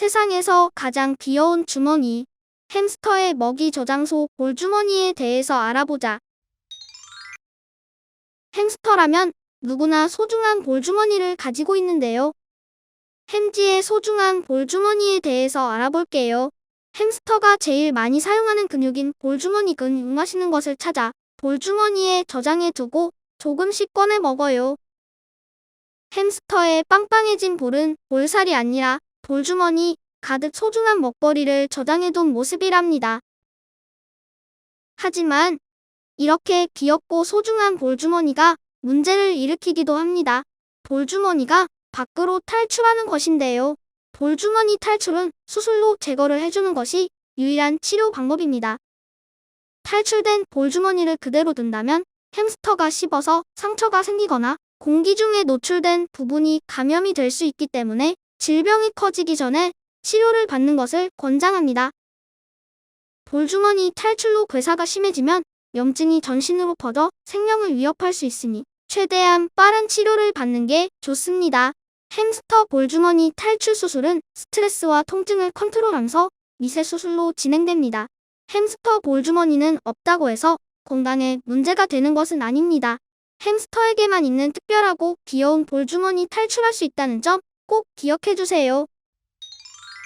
세상에서 가장 귀여운 주머니. 햄스터의 먹이 저장소 볼주머니에 대해서 알아보자. 햄스터라면 누구나 소중한 볼주머니를 가지고 있는데요. 햄지의 소중한 볼주머니에 대해서 알아볼게요. 햄스터가 제일 많이 사용하는 근육인 볼주머니근 이용하시는 것을 찾아 볼주머니에 저장해 두고 조금씩 꺼내 먹어요. 햄스터의 빵빵해진 볼은 볼살이 아니라 볼주머니 가득 소중한 먹거리를 저장해둔 모습이랍니다. 하지만 이렇게 귀엽고 소중한 볼주머니가 문제를 일으키기도 합니다. 볼주머니가 밖으로 탈출하는 것인데요. 볼주머니 탈출은 수술로 제거를 해주는 것이 유일한 치료 방법입니다. 탈출된 볼주머니를 그대로 둔다면 햄스터가 씹어서 상처가 생기거나 공기 중에 노출된 부분이 감염이 될 수 있기 때문에 질병이 커지기 전에 치료를 받는 것을 권장합니다. 볼주머니 탈출로 괴사가 심해지면 염증이 전신으로 퍼져 생명을 위협할 수 있으니 최대한 빠른 치료를 받는 게 좋습니다. 햄스터 볼주머니 탈출 수술은 스트레스와 통증을 컨트롤하면서 미세 수술로 진행됩니다. 햄스터 볼주머니는 없다고 해서 건강에 문제가 되는 것은 아닙니다. 햄스터에게만 있는 특별하고 귀여운 볼주머니 탈출할 수 있다는 점 꼭 기억해 주세요.